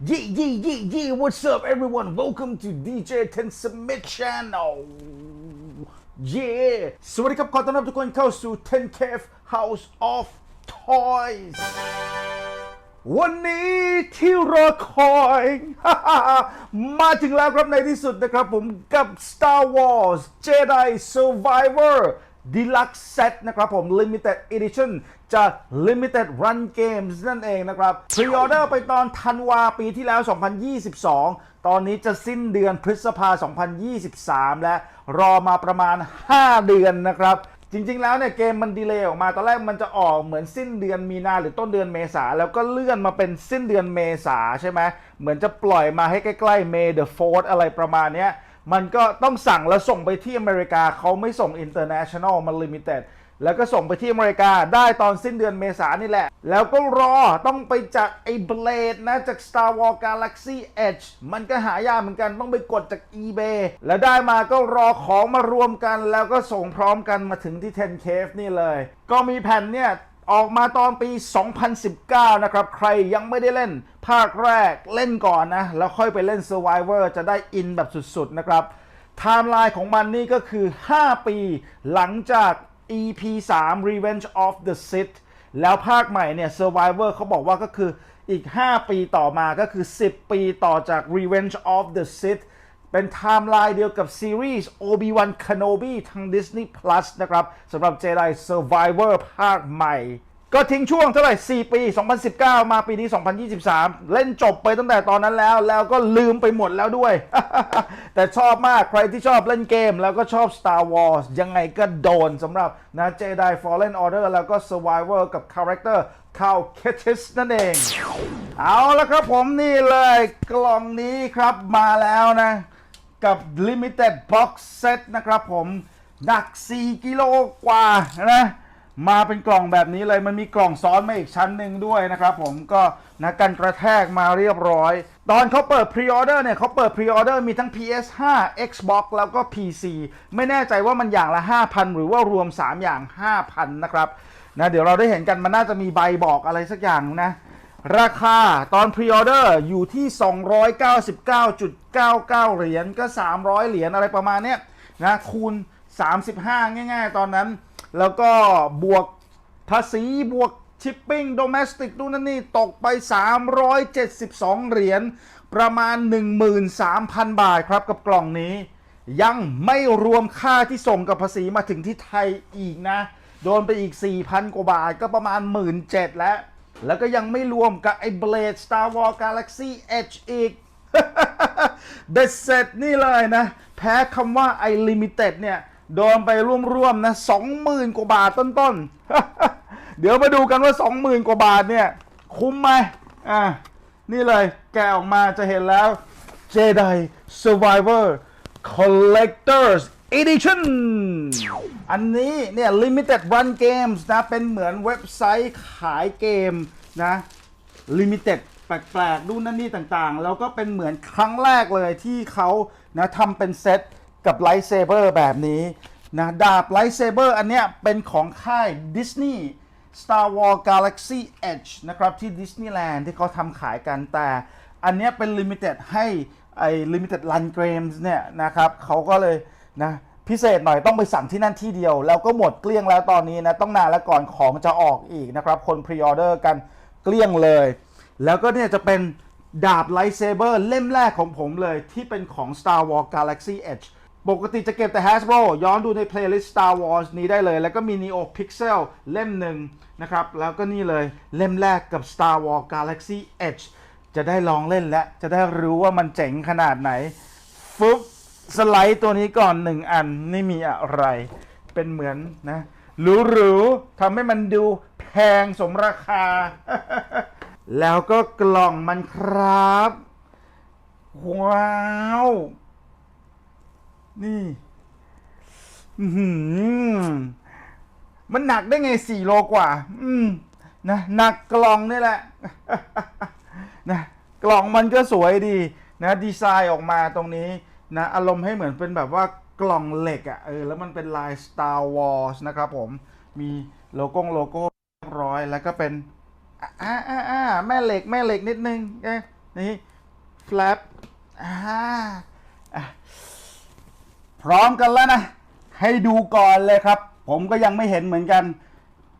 Yee yee yee yee what's up everyone welcome to DJ Ten Submit Channel Yeah สวัสดีครับ ขอต้อนรับทุกคนเข้าสู่10 Cave House of Toys วันนี้ที่รอคอย มาถึงแล้วครับในที่สุดนะครับผมกับ Star Wars Jedi Survivor Deluxe Set นะครับผม Limited Edition จาก Limited Run Games นั่นเองนะครับพรีออเดอร์ไปตอนธันวาปีที่แล้ว 2022 ตอนนี้จะสิ้นเดือนพฤษภา 2023 และรอมาประมาณ 5 เดือนนะครับจริง ๆ แล้วเนี่ยเกมมันดีเลย์ออกมา ตอนแรกมันจะออกเหมือนสิ้นเดือนมีนาหรือต้นเดือนเมษา แล้วก็เลื่อนมาเป็นสิ้นเดือนเมษาใช่ไหมเหมือนจะปล่อยมาให้ใกล้ ๆ May the 4th อะไรประมาณเนี้ย มันก็ต้องสั่งแล้วส่งไปที่อเมริกาเขาไม่ส่ง international มัน limited แล้วก็ส่งไปที่อเมริกาได้ตอนสิ้นเดือนเมษานี่แหละ แล้วก็รอต้องไปจากไอ้เบลดนะจาก Star Wars Galaxy Edge มันก็หายากเหมือนกันต้องไปกดจาก eBay แล้วได้มาก็รอของมารวมกัน แล้วก็ส่งพร้อมกันมาถึงที่ 10 Cave นี่เลย ก็มีแผ่นเนี่ย ออกมาตอนปี 2019 นะครับ ใครยังไม่ได้เล่น ภาคแรกเล่นก่อนนะ แล้วค่อยไปเล่น Survivor จะได้อินแบบสุด ๆ นะครับไทม์ไลน์ของมันนี่ก็คือ 5 ปีหลังจาก EP 3 Revenge of the Sith แล้วภาคใหม่เนี่ย Survivor เขาบอกว่าก็คืออีก 5 ปีต่อมาก็คือ 10 ปีต่อจาก Revenge of the Sith เป็นไทม์ไลน์เดียวกับซีรีส์ Obi-Wan Kenobi ทาง Disney Plus นะครับสำหรับ Jedi Survivor ภาคใหม่ ก็ทิ้งช่วงเท่าไหร่ 4 ปี 2019 มาปีนี้ 2023 เล่นจบไปตั้งแต่ตอนนั้นแล้ว แล้วก็ลืมไปหมดแล้วด้วย แต่ชอบมากใครที่ชอบเล่นเกม แล้วก็ชอบ Star Wars ยังไงก็โดนสำหรับนะ Jedi Fallen Order แล้วก็ Survivor กับ Character Cal Kestis นั่นเอง เอาละครับผมนี่เลยกล่องนี้ครับมาแล้วนะ กับ Limited Box Set นะครับผมหนัก 4 กิโลกว่านะมาเป็นกล่องแบบนี้เลยมันมีกล่องซ้อนมาอีกชั้นหนึ่งด้วยนะครับผมก็นะกันกระแทกมาเรียบร้อย ตอนเขาเปิดพรีออเดอร์เนี่ยเขาเปิดพรีออเดอร์มีทั้ง PS5 Xbox แล้วก็ PC ไม่แน่ใจว่ามันอย่างละ 5,000 หรือว่ารวม 3 อย่าง 5,000 นะครับนะเดี๋ยวเราได้เห็นกันมันน่าจะมีใบบอกอะไรสักอย่างนะ ราคาตอนพรีออเดอร์อยู่ที่ 299.99 เหรียญก็ 300 เหรียญอะไรประมาณเนี้ยนะคูณ 35 ง่าย ๆ ตอนนั้น แล้วก็บวกภาษีบวกชิปปิ้งโดเมสติกดูนั่นนี่ ตกไป 372 เหรียญประมาณ 13,000 บาทครับกับกล่องนี้ ยังไม่รวมค่าที่ส่งกับภาษีมาถึงที่ไทยอีกนะ โดนไปอีก 4,000 กว่าบาทก็ประมาณ 17,000แล้ว แล้วก็ยังไม่รวมกับไอ้ Blade Star Wars Galaxy Edge อีก เบ็ดเสร็จนี่เลยนะ แพ้คำว่าไอลิมิเต็ดเนี่ย โดนไปร่วมๆนะ20,000กว่าบาทต้นๆ เดี๋ยวมาดูกันว่า20,000กว่าบาทเนี่ย คุ้มไหมอะ นี่เลยแกออกมาจะเห็นแล้ว Jedi Survivor Collectors Edition อันนี้เนี่ย Limited Run Games นะ เป็นเหมือนเว็บไซต์ขายเกมนะ Limited แปลกๆดูนั่นนี่ต่างๆ แล้วก็เป็นเหมือนครั้งแรกเลยที่เขานะทำเป็นเซตกับไลท์เซเบอร์แบบนี้นะดาบไลท์เซเบอร์อันเนี้ยเป็นของค่าย Disney Star Wars Galaxy Edge นะครับ ที่ดิสนีย์แลนด์ที่เขาทำขายกันแต่ อันเนี้ยเป็น Limited ให้ไอ้ Limited Run Games เนี่ยนะครับเขาก็เลย นะพิเศษหน่อยต้องไปสั่งที่นั่นที่เดียว แล้วก็หมดเกลี้ยงแล้วตอนนี้นะต้องนานแล้วก่อนของจะออกอีกนะครับคนพรีออเดอร์กันเกลี้ยงเลย แล้วก็เนี่ยจะเป็นดาบไลท์เซเบอร์เล่มแรกของผมเลยที่เป็นของ Star Wars Galaxy Edge ปกติจะเก็บแต่ Hasbro ย้อนดูใน playlist Star Wars นี้ได้เลย แล้วก็มี Neo Pixel เล่มหนึ่งนะครับ แล้วก็นี่เลยเล่มแรกกับ Star Wars Galaxy Edge จะได้ลองเล่นและจะได้รู้ว่ามันเจ๋งขนาดไหนฟึ๊บ สไลด์ตัวนี้ก่อนหนึ่งอันไม่มีอะไร เป็นเหมือนนะหรูๆทำให้มันดูแพงสมราคา แล้วก็กล่องมันครับ ว้าว นี่หืมันหนักได้ไงสี่โลกว่า อืมนะหนักกล่องนี่แหละนะกล่องมันก็สวยดี นะ ดีไซน์ออกมาตรงนี้ นะอารมณ์ให้เหมือนเป็นแบบว่ากล่องเหล็กอะ่ะเออแล้วมันเป็นลาย Star Wars นะครับผมมีโลโก้โลโก้เรียบร้อย แล้วก็เป็นอ่าอ่าอ่าแม่เหล็กแม่เหล็กนิดนึงเอ๊ะนี่ flap อ่าพร้อมกันแล้วนะ ให้ดูก่อนเลยครับ ผมก็ยังไม่เห็นเหมือนกัน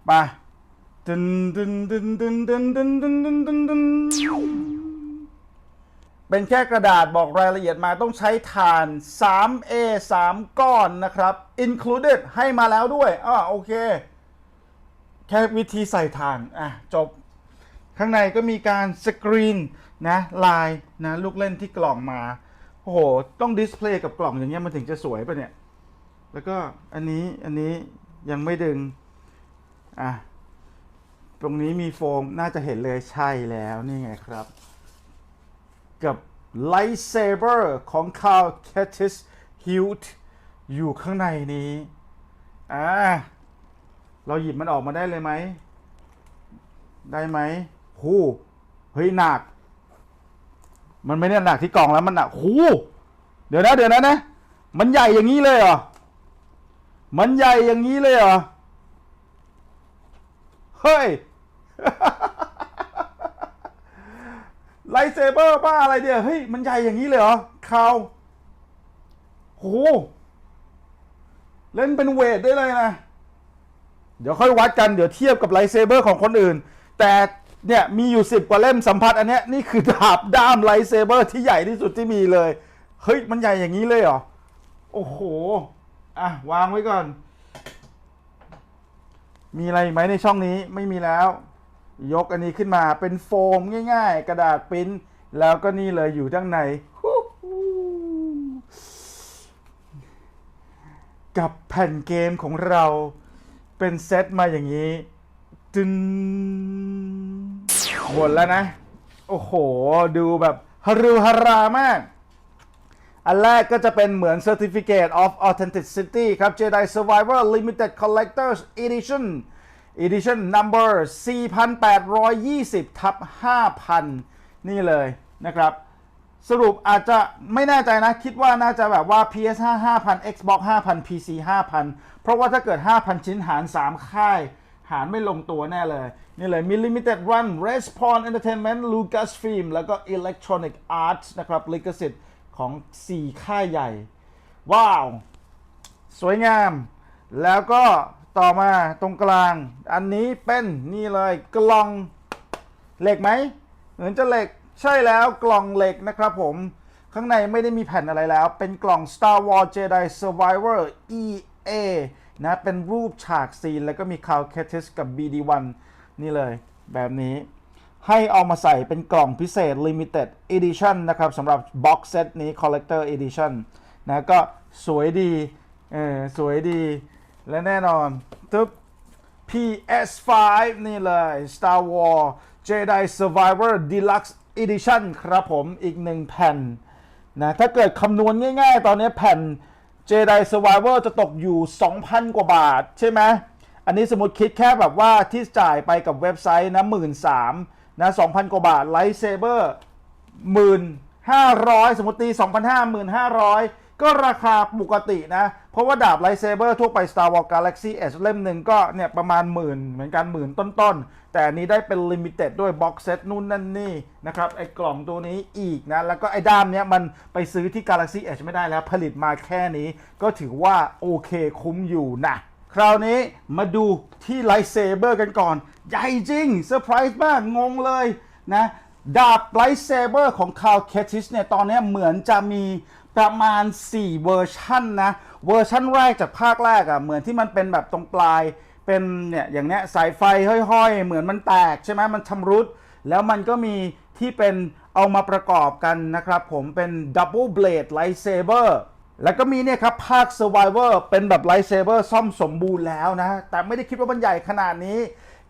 ไปตึนตึนตึนตึนตึนตึนตึนตึนตึนตึน เป็นแค่กระดาษบอกรายละเอียดมาต้องใช้ถ่าน 3A 3 ก้อนนะครับ included ให้มาแล้วด้วยอ่าโอเค แค่วิธีใส่ถ่าน อะ จบ ข้างในก็มีการสกรีนนะลายนะลูกเล่นที่กล่องมา โอ้โห ต้องดิสเพลย์กับกล่องอย่างเงี้ยมันถึงจะสวยปะเนี่ย แล้วก็อันนี้อันนี้ยังไม่ดึง อะ ตรงนี้มีโฟมน่าจะเห็นเลยใช่แล้วนี่ไงครับ กับ Lightsaber ของ Carl Kettis Hilt อยู่ข้างในนี้ อ่า เราหยิบมันออกมาได้เลยไหม ได้ไหมหูเฮ้ยหนัก มันไม่ได้หนักที่กล่องแล้วมันหนักหูเดี๋ยวนะเดี๋ยวนะนะ มันใหญ่อย่างนี้เลยเหรอ มันใหญ่อย่างนี้เลยเหรอ เฮ้ย ไลเซเบอร์บ้าอะไรเดียเฮ้ย มันใหญ่อย่างนี้เลยเหรอคาวโห เล่นเป็นเวทได้เลยนะ เดี๋ยวค่อยวัดกันเดี๋ยวเทียบกับไลเซเบอร์ของคนอื่น แต่เนี่ยมีอยู่สิบกว่าเล่มสัมผัสอันเนี้ยนี่คือดาบด้ามไลเซเบอร์ที่ใหญ่ที่สุดที่มีเลย เฮ้ย มันใหญ่อย่างนี้เลยเหรอ โอ้โห อะ วางไว้ก่อน มีอะไรไหมในช่องนี้ไม่มีแล้ว ยกอันนี้ขึ้นมาเป็นโฟมง่าย ๆ กระดาษปริ้น แล้วก็นี่เลยอยู่ด้านในกับแผ่นเกมของเราเป็นเซตมาอย่างนี้ตึนหมดแล้วนะ โอ้โห ดูแบบฮารุฮารามาก อันแรกก็จะเป็นเหมือน Certificate of Authenticity ครับ Jedi Survivor Limited Collector's Edition Edition Number 4,820ทับ5,000 นี่เลยนะครับ สรุปอาจจะไม่แน่ใจนะ คิดว่าน่าจะแบบว่า PS5 5,000 Xbox 5,000 PC 5,000 เพราะว่าถ้าเกิด 5,000 ชิ้นหาร 3 ค่าย หารไม่ลงตัวแน่เลย นี่เลยมี Limited Run Respawn Entertainment Lucasfilm แล้วก็ Electronic Arts นะครับลิขสิทธิ์ของ 4 ค่ายใหญ่ ว้าว สวยงาม แล้วก็ ต่อมาตรงกลาง อันนี้เป็นนี่เลยกล่องเหล็กไหมเหมือนจะเหล็กใช่แล้วกล่องเหล็กนะครับผม ข้างในไม่ได้มีแผ่นอะไรแล้ว เป็นกล่อง Star Wars Jedi Survivor EA นะเป็นรูปฉากซีน แล้วก็มี Cal Kestis กับ BD1 นี่เลย แบบนี้ ให้เอามาใส่เป็นกล่องพิเศษ Limited Edition นะครับสำหรับ Box Set นี้ Collector Edition นะก็สวยดีเออสวยดี และแน่นอนทุบ PS5 นี่เลย Star Wars Jedi Survivor Deluxe Edition ครับผมอีกหนึ่งแผ่นนะถ้าเกิดคำนวณง่ายๆ ตอนนี้แผ่น Jedi Survivor จะตกอยู่ 2,000 กว่าบาท ใช่ไหม อันนี้สมมติคิดแค่แบบว่าที่จ่ายไปกับเว็บไซต์นะ1 3ื่นนะ2,000กว่าบาท Lightsaber หมื่นห้าร้อยสมมติตีสองพันห้าหมื่นห้าร้อยก็ราคาปกตินะ ราะว่าดาบไลเซเบอร์ทั่วไป Star Wars Galaxy Edge เล่มหนึ่งก็เนี่ยประมาณหมื่นเหมือนกันหมื่นต้นๆ แต่อันนี้ได้เป็นลิมิเต็ดด้วยบ็อกเซตนู่นนั่นนี่นะครับไอ้กล่องตัวนี้อีกนะ แล้วก็ไอ้ด้ามเนี้ยมันไปซื้อที่ Galaxy Edge ไม่ได้แล้ว ผลิตมาแค่นี้ก็ถือว่าโอเคคุ้มอยู่นะ คราวนี้มาดูที่ไลเซเบอร์กันก่อน ใหญ่จริงเซอร์ไพรส์มากงงเลยนะดาบไลท์เซเบอร์ของคา l เคทิสเนี่ย ตอนนี้เหมือนจะมี ประมาณ 4 เวอร์ชันนะเวอร์ชันแรกจากภาคแรกอะ่ะเหมือนที่มันเป็นแบบตรงปลายเป็นเนี่ยอย่างเนี้ยสายไฟห้อยๆ เหมือนมันแตกใช่ไหมมันชำรุด แล้วมันก็มีที่เป็นเอามาประกอบกันนะครับผมเป็น Double Blade Lightsaber แล้วก็มีเนี่ยครับภาค Survivor เป็นแบบ Lightsaber ซ่อมสมบูรณ์แล้วนะ แต่ไม่ได้คิดว่ามันใหญ่ขนาดนี้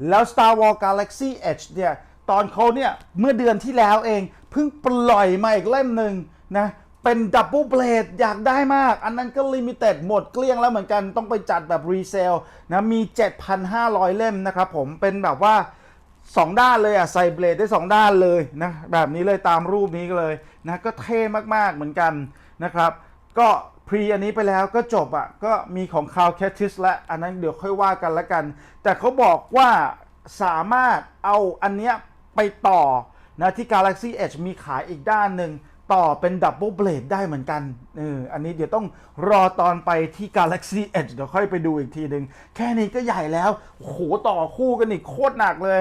แล้ว Star Wars Galaxy Edge เนี่ย ตอนเขาเนี่ย เมื่อเดือนที่แล้วเอง เพิ่งปล่อยมาอีกเล่มหนึ่งนะ เป็นดับเบิลเบลดอยากได้มาก อันนั้นก็ลิมิเต็ดหมดเกลี้ยงแล้วเหมือนกันต้องไปจัดแบบรีเซลนะมี 7,500 เล่มนะครับผมเป็นแบบว่า 2 ด้านเลยอะใส่เบลดได้ 2 ด้านเลยนะแบบนี้เลยตามรูปนี้เลยนะก็เท่มากๆเหมือนกันนะครับก็พรีอันนี้ไปแล้วก็จบอะก็มีของคาวแคทิสและอันนั้นเดี๋ยวค่อยว่ากันละกัน แต่เขาบอกว่าสามารถเอาอันเนี้ยไปต่อนะที่ Galaxy Edge มีขายอีกด้านหนึ่ง ต่อเป็นดับเบิลเบลดได้เหมือนกันเอออันนี้เดี๋ยวต้องรอตอนไปที่ Galaxy Edge เดี๋ยวค่อยไปดูอีกทีหนึ่งแค่นี้ก็ใหญ่แล้วโหต่อคู่กันอีกโคตรหนักเลย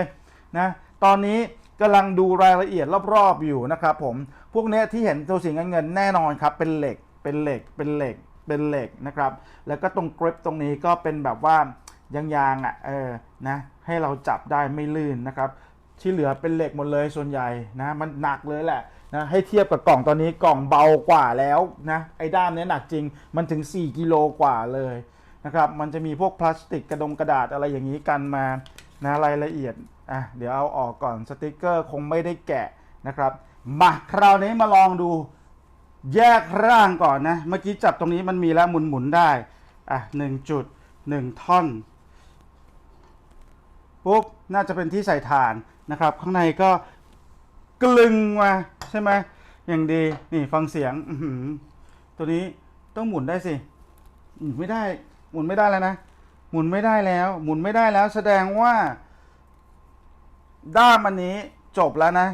นะตอนนี้กำลังดูรายละเอียดรอบๆอยู่นะครับผม พวกนี้ที่เห็นตัวสีเงินเงินแน่นอนครับ เป็นเหล็กเป็นเหล็กเป็นเหล็กเป็นเหล็กนะครับ แล้วก็ตรงกริปตรงนี้ก็เป็นแบบว่ายางๆอะเออนะให้เราจับได้ไม่ลื่นนะครับ ที่เหลือเป็นเหล็กหมดเลยส่วนใหญ่นะมันหนักเลยแหละ นะให้เทียบกับกล่องตอนนี้กล่องเบากว่าแล้วนะไอ้ด้ามเนี้ยหนักจริงมันถึง 4 กิโลกว่าเลยนะครับมันจะมีพวกพลาสติกกระดงกระดาษอะไรอย่างนี้กันมานะรายละเอียดอะเดี๋ยวเอาออกก่อนสติกเกอร์คงไม่ได้แกะนะครับมาคราวนี้มาลองดูแยกร่างก่อนนะ เมื่อกี้จับตรงนี้มันมีแล้วหมุนหมุนๆได้อะหนึ่งจุดหนึ่งท่อนปุ๊บน่าจะเป็นที่ใส่ถ่านนะครับ ข้างในก็ กลึงมาใช่ไหมอย่างดีนี่ฟังเสียงตัวนี้ต้องหมุนได้สิหมุนไม่ได้ หมุนไม่ได้แล้วนะ หมุนไม่ได้แล้ว หมุนไม่ได้แล้วแสดงว่า ด้ามอันนี้จบแล้วนะ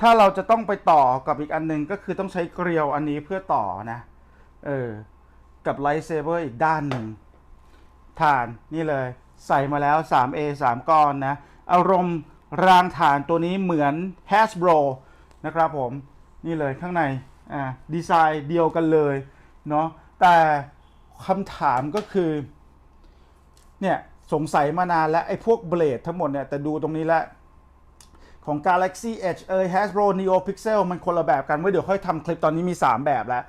ถ้าเราจะต้องไปต่อกับอีกอันหนึงก็คือต้องใช้เกลียวอันนี้เพื่อต่อนะ เออ กับไลท์เซเบอร์อีกด้านหนึ่งฐานนี่เลย ใส่มาแล้ว 3A 3ก้อนนะ อารมณ์ รางฐานตัวนี้เหมือน Hasbro นะครับผมนี่เลยข้างในอ่าดีไซน์เดียวกันเลยเนาะแต่คำถามก็คือเนี่ยสงสัยมานานแล้วไอ้พวกเบลดทั้งหมดเนี่ยแต่ดูตรงนี้แล้วของ Galaxy Edge เอย Hasbro Neo Pixel มันคนละแบบกันไว้เดี๋ยวค่อยทำคลิปตอนนี้มี 3 แบบแล้ว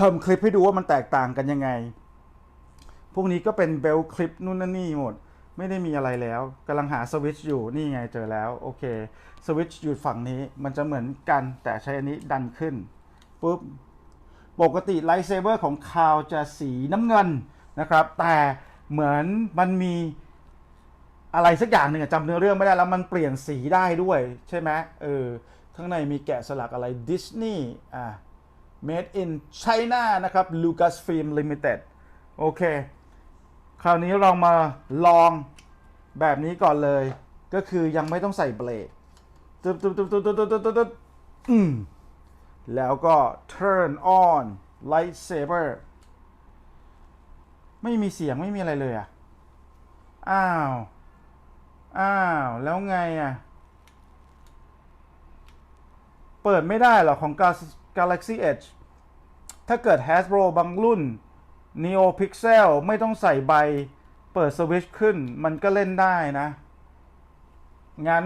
ทำคลิปให้ดูว่ามันแตกต่างกันยังไง พวกนี้ก็เป็นเบลคลิปนู่นนั่นนี่หมด ไม่ได้มีอะไรแล้วกำลังหาสวิตช์อยู่นี่ไงเจอแล้วโอเคสวิตช์อยู่ฝั่งนี้มันจะเหมือนกันแต่ใช้อันนี้ดันขึ้นปุ๊บปกติไลท์เซเบอร์ของคาวจะสีน้ำเงินนะครับ แต่เหมือนมันมีอะไรสักอย่างหนึ่งจำเนื้อเรื่องไม่ได้แล้วมันเปลี่ยนสีได้ด้วยใช่ไหมเออข้างในมีแกะสลักอะไรดิสนีย์อ่า made in China นะครับ Lucasfilm Limited โอเค คราวนี้เรามาลองแบบนี้ก่อนเลย ก็คือยังไม่ต้องใส่เบรกตึ๊บตึ๊บตึ๊บตึ๊บตึ๊บตึ๊บตึ๊บอืมแล้วก็ turn on lightsaber ไม่มีเสียงไม่มีอะไรเลยอะ อ้าว อ้าว แล้วไงอะ เปิดไม่ได้หรอของ Galaxy Edge ถ้าเกิด Hasbro บางรุ่น Neo Pixel ไม่ต้องใส่ใบ เปิดสวิตช์ขึ้นมันก็เล่นได้นะ งั้น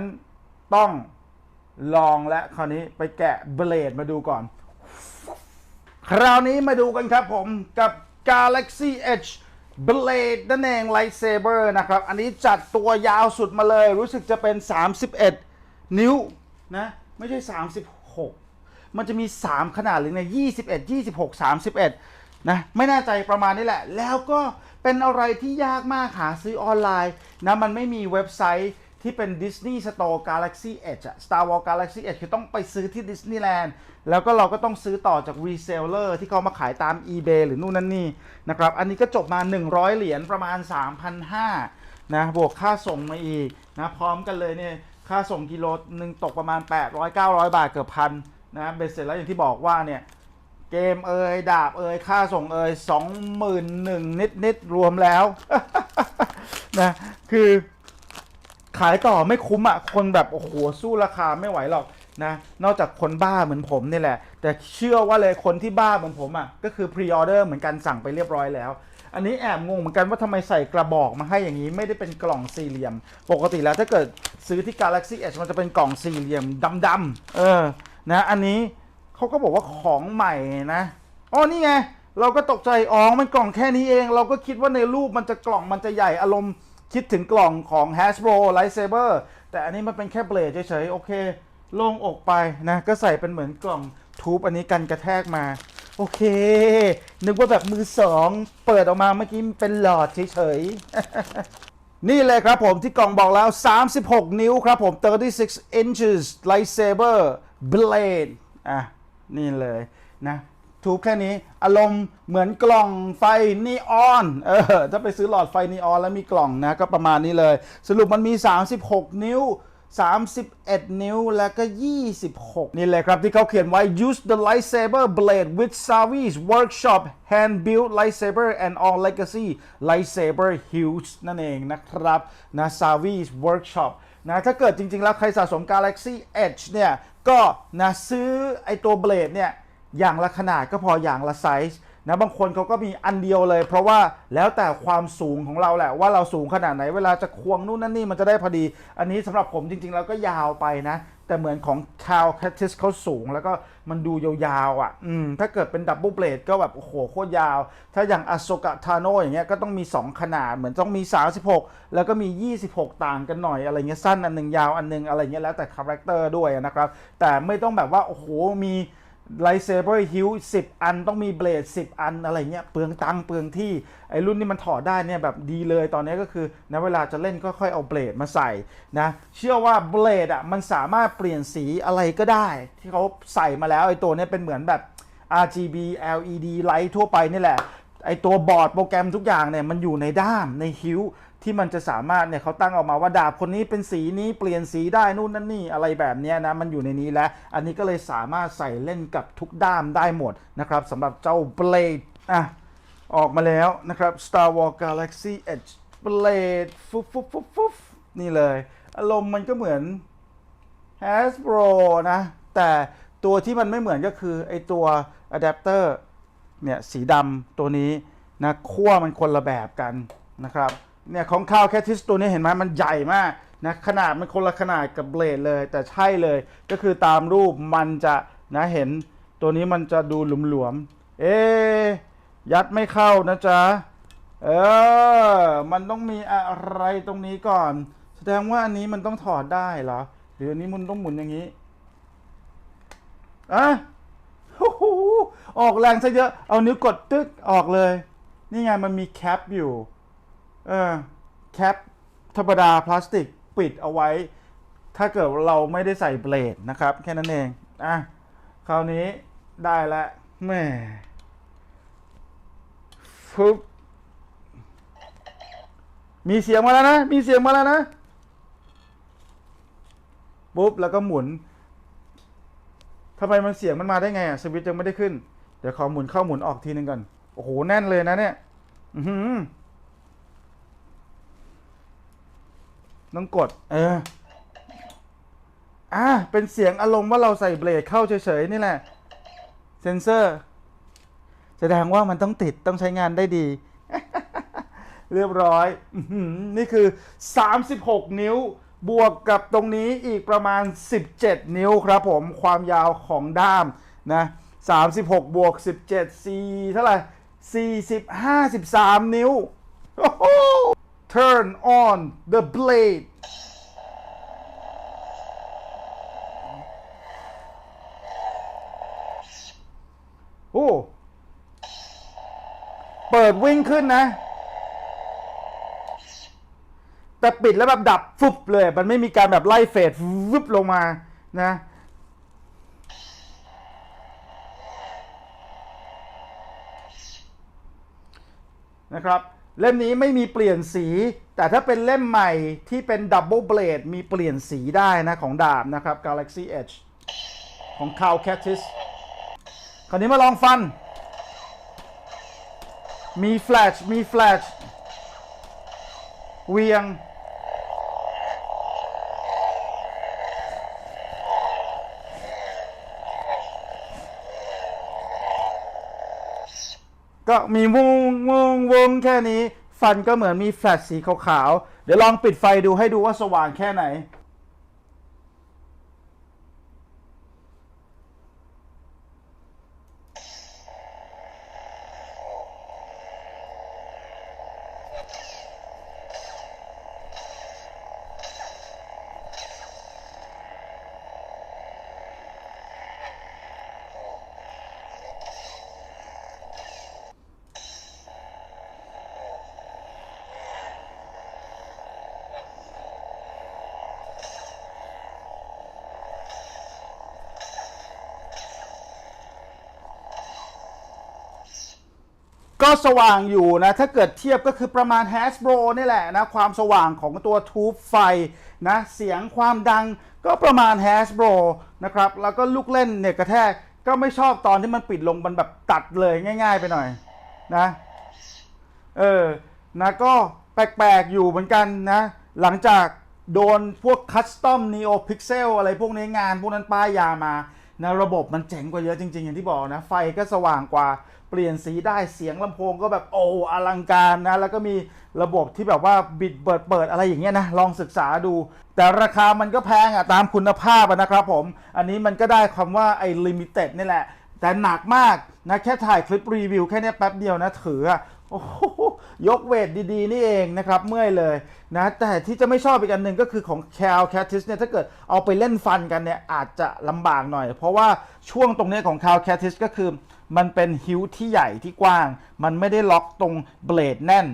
ต้องลองและคราวนี้ไปแกะเบลดมาดูก่อน คราวนี้มาดูกันครับผมกับ Galaxy Edge Blade นั่นเอง Lightsaber นะครับ อันนี้จัดตัวยาวสุดมาเลย รู้สึกจะเป็น 31 นิ้วนะ ไม่ใช่ 36 มันจะมี 3 ขนาดเลยนะ21 26 31 นะไม่แน่ใจประมาณนี้แหละ แล้วก็เป็นอะไรที่ยากมากหาซื้อออนไลน์นะมันไม่มีเว็บไซต์ที่เป็น Disney Store Galaxy Edge อะ Star Wars Galaxy Edge คือต้องไปซื้อที่ Disneyland แล้วก็เราก็ต้องซื้อต่อจาก reseller ที่เขามาขายตาม eBay หรือนู่นนั่นนี่นะครับ อันนี้ก็จบมา 100 เหรียญประมาณ 3,500นะบวกค่าส่งมาอีกนะพร้อมกันเลยเนี่ยค่าส่งกิโลหนึ่งตกประมาณ 800-900 บาทเกือบพันนะเบ็ดเสร็จแล้วอย่างที่บอกว่าเนี่ย เกมเอ่ยดาบเอ่ยค่าส่งเอ่ยสองหมื่นหนึ่งนิดนิดๆรวมแล้วนะคือขายต่อไม่คุ้มอะ คนแบบโอ้โหสู้ราคาไม่ไหวหรอกนะ นอกจากคนบ้าเหมือนผมนี่แหละ แต่เชื่อว่าเลยคนที่บ้าเหมือนผมอะ ก็คือพรีออเดอร์เหมือนกันสั่งไปเรียบร้อยแล้ว อันนี้แอบงงเหมือนกันว่าทำไมใส่กระบอกมาให้อย่างนี้ไม่ได้เป็นกล่องสี่เหลี่ยม ปกติแล้วถ้าเกิดซื้อที่ Galaxy Edge มันจะเป็นกล่องสี่เหลี่ยมดำๆเออนะอันนี้ เขาก็บอกว่าของใหม่นะอ๋อนี่ไงเราก็ตกใจอ๋อมันกล่องแค่นี้เอง เราก็คิดว่าในรูปมันจะกล่องมันจะใหญ่อารมณ์คิดถึงกล่องของ Hasbro Lightsaber แต่อันนี้มันเป็นแค่เบลดเฉยๆ โอเค โล่งอกไปนะ ก็ใส่เป็นเหมือนกล่องทูบอันนี้กันกระแทกมา โอเค นึกว่าแบบมือสอง เปิดออกมาเมื่อกี้เป็นหลอดเฉยๆ นี่เลยครับผมที่กล่องบอกแล้ว 36 นิ้วครับผม 36 inches lightsaber blade อะ นี่เลยนะถูกแค่นี้อารมณ์เหมือนกล่องไฟนีออนเออถ้าไปซื้อหลอดไฟนีออนแล้วมีกล่องนะก็ประมาณนี้เลย สรุปมันมี 36 นิ้ว 31 นิ้วแล้วก็ 26 นี่เลยครับที่เขาเขียนไว้ use the lightsaber blade with Savi's workshop hand built lightsaber and all legacy lightsaber hills นั่นเองนะครับนะ Savi's workshop นะถ้าเกิดจริง ๆ แล้วใครสะสม Galaxy Edge เนี่ยก็นะซื้อไอตัวเบลดเนี่ยอย่างละขนาดก็พออย่างละไซส์นะบางคนเขาก็มีอันเดียวเลย เพราะว่าแล้วแต่ความสูงของเราแหละว่าเราสูงขนาดไหนเวลาจะควงนู่นนั่นนี่มันจะได้พอดี อันนี้สำหรับผมจริง ๆ แล้วก็ยาวไปนะ แต่เหมือนของคาวแคทิสเขาสูง แล้วก็มันดูยาวๆอะอืมถ้าเกิดเป็นดับเบิลเบลดก็แบบ โอ้โห โคตรยาว ถ้าอย่างอโซก a ทาโนอย่างเงี้ยก็ต้องมี 2 ขนาด เหมือนต้องมี 36 แล้วก็มี 26 ต่างกันหน่อยอะไรเงี้ยสั้นอันหนึงยาวอันหนึงอะไรเงี้ยแล้วแต่คาแรคเตอร์ด้วยนะครับ แต่ไม่ต้องแบบว่า โอ้โหมี ไลเซเบอร์ฮิลสิบอันต้องมีเบลด10อันอะไรเงี้ยเปลืองตังเปลืองที่ ไอรุ่นนี้มันถอดได้เนี่ยแบบดีเลยตอนนี้ก็คือนะเวลาจะเล่นก็ค่อยเอาเบลดมาใส่นะเชื่อว่าเบลดอะมันสามารถเปลี่ยนสีอะไรก็ได้ ที่เขาใส่มาแล้วไอตัวนี้เป็นเหมือนแบบ RGB LED ไลท์ทั่วไปนี่แหละไอตัวบอร์ดโปรแกรมทุกอย่างเนี่ยมันอยู่ในด้ามในฮิว ที่มันจะสามารถเนี่ยเขาตั้งออกมาว่าดาบคนนี้เป็นสีนี้เปลี่ยนสีได้นู่นนั่นนี่อะไรแบบนี้นะมันอยู่ในนี้แล้ว อันนี้ก็เลยสามารถใส่เล่นกับทุกด้ามได้หมดนะครับสำหรับเจ้า Blade อะออกมาแล้วนะครับ Star Wars Galaxy Edge Blade ฟุบฟุบฟุบฟุบนี่เลย อารมณ์มันก็เหมือน Hasbro นะ แต่ตัวที่มันไม่เหมือนก็คือไอตัวอะแดปเตอร์เนี่ยสีดำตัวนี้นะขั้วมันคนละแบบกันนะครับ เนี่ยของข้าวแคทิสตัวนี้เห็นไหมมันใหญ่มากนะขนาดมันคนละขนาดกับเบลดเลย แต่ใช่เลยก็คือตามรูปมันจะนะเห็นตัวนี้มันจะดูหลวมๆเอ๊ยัดไม่เข้านะจ๊ะเออ มันต้องมีอะไรตรงนี้ก่อน แสดงว่าอันนี้มันต้องถอดได้เหรอ หรืออันนี้มันต้องหมุนอย่างนี้อะโอ้โหออกแรงซะเยอะ เอานิ้วกดตึ๊กออกเลย นี่ไงมันมีแคปอยู่ เออแคปธรรมดาพลาสติกปิดเอาไว้ ถ้าเกิดเราไม่ได้ใส่เบลดนะครับ แค่นั้นเองอะคราวนี้ได้แล้วแม่ฟึบมีเสียงมาแล้วนะ มีเสียงมาแล้วนะปุ๊บแล้วก็หมุนทำไมมันเสียงมันมาได้ไงอะสวิตช์ยังไม่ได้ขึ้น เดี๋ยวขอหมุนเข้าหมุนออกทีนึงก่อน โอ้โห แน่นเลยนะเนี่ย อือหือ ต้องกด เออ อะเป็นเสียงอารมณ์ว่าเราใส่เบลดเข้าเฉยๆ นี่แหละ เซนเซอร์ แสดงว่ามันต้องติดต้องใช้งานได้ดี เรียบร้อยอื้อหือนี่คือ 36 นิ้ว บวกกับตรงนี้อีกประมาณ 17 นิ้วครับผม ความยาวของด้ามนะ36 บวก 17 4 เท่าไหร่ 40 53 นิ้ว โอ้โห Turn on the blade โอ้ เปิดวิ่งขึ้นนะ แต่ปิดแล้วแบบดับฟุบเลย มันไม่มีการแบบไล่เฟดวึบลงมานะนะครับ เล่มนี้ไม่มีเปลี่ยนสี แต่ถ้าเป็นเล่มใหม่ที่เป็นดับเบิลเบลดมีเปลี่ยนสีได้นะของดาบนะครับ Galaxy Edge ของ Cal Catis คราวนี้มาลองฟัน มีแฟลชมีแฟลชเวียง ก็มีวงวงวงแค่นี้ ฟันก็เหมือนมีแฟลชสีขาวๆ เดี๋ยวลองปิดไฟดูให้ดูว่าสว่างแค่ไหน ก็สว่างอยู่นะ ถ้าเกิดเทียบก็คือประมาณ Hasbro นี่แหละนะ ความสว่างของตัวทูบไฟนะ เสียงความดังก็ประมาณ Hasbro นะครับ แล้วก็ลูกเล่นเนี่ยกระแทกก็ไม่ชอบตอนที่มันปิดลงมันแบบตัดเลยง่าย ๆ ไปหน่อยนะ เออ นะก็แปลกๆอยู่เหมือนกันนะ หลังจากโดนพวกคัสตอม Neo Pixel อะไรพวกนี้งานพวกนั้นป้ายยามานะระบบมันเจ๋งกว่าเยอะจริง ๆ อย่างที่บอกนะ ไฟก็สว่างกว่า เปลี่ยนสีได้เสียงลำโพงก็แบบโอ้อลังการนะ แล้วก็มีระบบที่แบบว่าบิดเปิดเปิดอะไรอย่างเงี้ยนะ ลองศึกษาดู แต่ราคามันก็แพงอะตามคุณภาพนะครับผม อันนี้มันก็ได้คำว่าไอ้ลิมิเต็ดนี่แหละ แต่หนักมากนะแค่ถ่ายคลิปรีวิวแค่นี้แป๊บเดียวนะถือ โอ้โหยกเวทดีๆ นี่เองนะครับ เมื่อยเลยนะ แต่ที่จะไม่ชอบอีกอันหนึ่งก็คือของ Cal Catis เนี่ยถ้าเกิดเอาไปเล่นฟันกันเนี่ย อาจจะลำบากหน่อย เพราะว่าช่วงตรงนี้ของ Cal Catis ก็คือ มันเป็นฮิวที่ใหญ่ที่กว้าง มันไม่ได้ล็อกตรงเบลดแน่น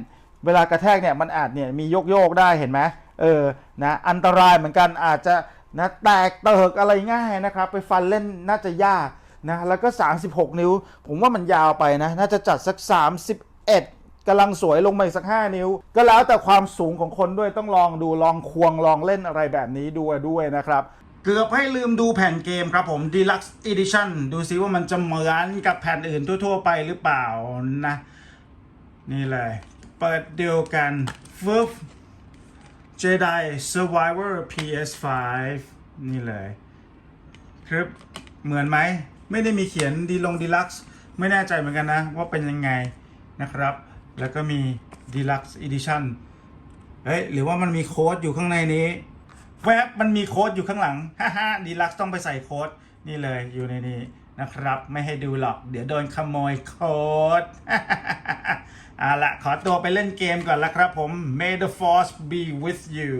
เวลากระแทกเนี่ยมันอาจเนี่ยมีโยกโยกได้เห็นไหมเออนะอันตรายเหมือนกันอาจจะนะแตกเติกอะไรง่ายนะครับ ไปฟันเล่นน่าจะยากนะแล้วก็ 36 นิ้ว ผมว่ามันยาวไปนะ น่าจะจัดสัก 31 กำลังสวยลงมาอีกสัก 5 นิ้ว ก็แล้วแต่ความสูงของคนด้วยต้องลองดูลองควงลองเล่นอะไรแบบนี้ดูด้วยนะครับ เกือบให้ลืมดูแผ่นเกมครับผม Deluxe Edition ดูซิว่ามันจะเหมือนกับแผ่นอื่นทั่ว ๆ ไปหรือเปล่านะ นี่เลย เปิดเดียวกันฟึบ Jedi Survivor PS5 นี่เลยครับเหมือนไหม ไม่ได้มีเขียนดีลงดีลักซ์ไม่แน่ใจเหมือนกันนะ ว่าเป็นยังไง นะครับ แล้วก็มี Deluxe Edition เฮ้ยหรือว่ามันมีโค้ดอยู่ข้างในนี้ แวบมันมีโค้ดอยู่ข้างหลังฮ่าฮ่าดีลักซ์ต้องไปใส่โค้ดนี่เลยอยู่ในนี้นะครับ ไม่ให้ดูหรอก เดี๋ยวโดนขโมยโค้ดเอาละขอตัวไปเล่นเกมก่อนละครับผม May the Force be with you